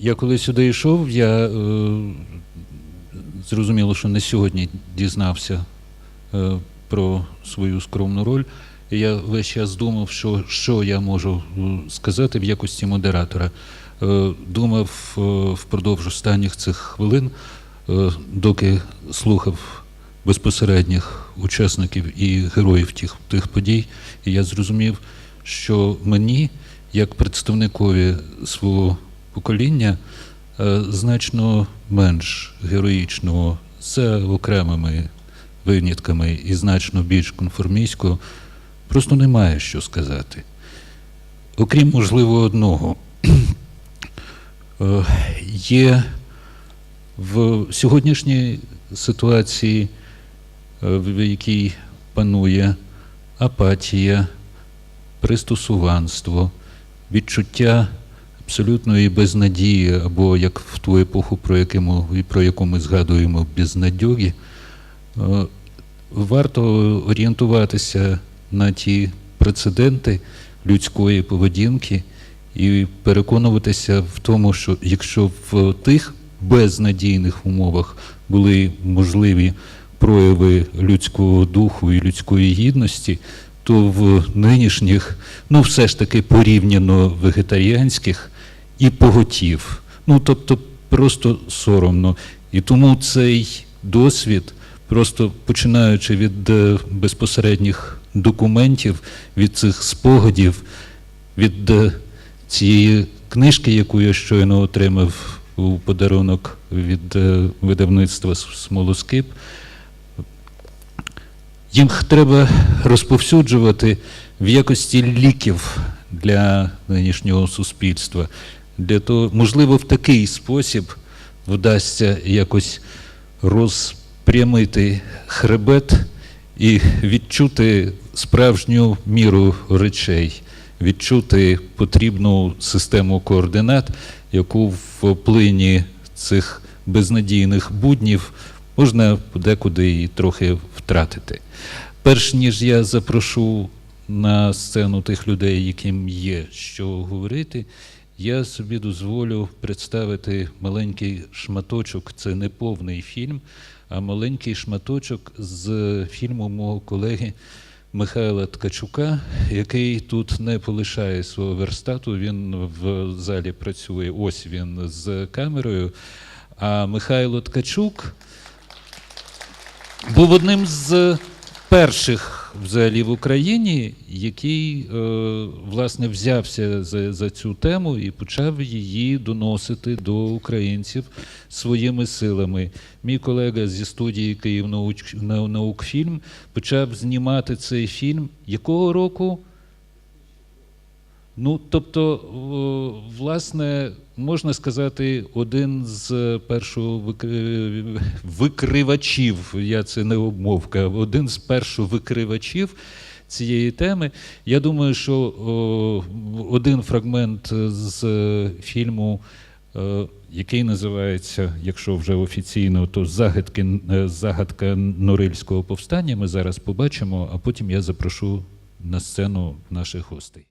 Я коли сюди йшов, я е, зрозуміло, що не сьогодні дізнався е, про свою скромну роль. І я весь час думав, що, що я можу е, сказати в якості модератора. Е, думав е, впродовж останніх цих хвилин, е, доки слухав безпосередніх учасників і героїв тих, тих подій, і я зрозумів, що мені, як представникові свого покоління, е, значно менш героїчного. За окремими винятками і значно більш конформістського, просто немає що сказати. Окрім, можливо, одного, Е, є в сьогоднішній ситуації, е, в якій панує апатія, пристосуванство, відчуття абсолютної безнадії, або як в ту епоху, про, яку, про яку ми згадуємо безнадьоги, е, варто орієнтуватися на ті прецеденти людської поведінки і переконуватися в тому, що якщо в тих безнадійних умовах були можливі прояви людського духу і людської гідності, то в нинішніх, ну все ж таки порівняно вегетаріанських і поготів. Ну тобто просто соромно. І тому цей досвід, просто починаючи від е, безпосередніх документів, від цих спогадів, від е, цієї книжки, яку я щойно отримав у подарунок від е, видавництва Смолоскип, їх треба розповсюджувати в якості ліків для нинішнього суспільства. Для того, можливо, в такий спосіб вдасться якось розпрямити хребет і відчути справжню міру речей, відчути потрібну систему координат, яку в плині цих безнадійних буднів можна подекуди і трохи втратити. Перш ніж я запрошу на сцену тих людей, яким є що говорити, я собі дозволю представити маленький шматочок. Це не повний фільм, а маленький шматочок з фільму мого колеги Михайла Ткачука, який тут не полишає свого верстату. Він в залі працює. Ось він з камерою. А Михайло Ткачук був одним з перших взагалі в Україні, який е, власне взявся за, за цю тему і почав її доносити до українців своїми силами. Мій колега зі студії Київ наукфільм почав знімати цей фільм якого року? Ну, тобто, власне, можна сказати, один з першого викри- викривачів, я це не обмовка, один з першовикривачів цієї теми. Я думаю, що один фрагмент з фільму, е, який називається, якщо вже офіційно, то загадки, е, загадка Норильського повстання. Ми зараз побачимо, а потім я запрошу на сцену наших гостей.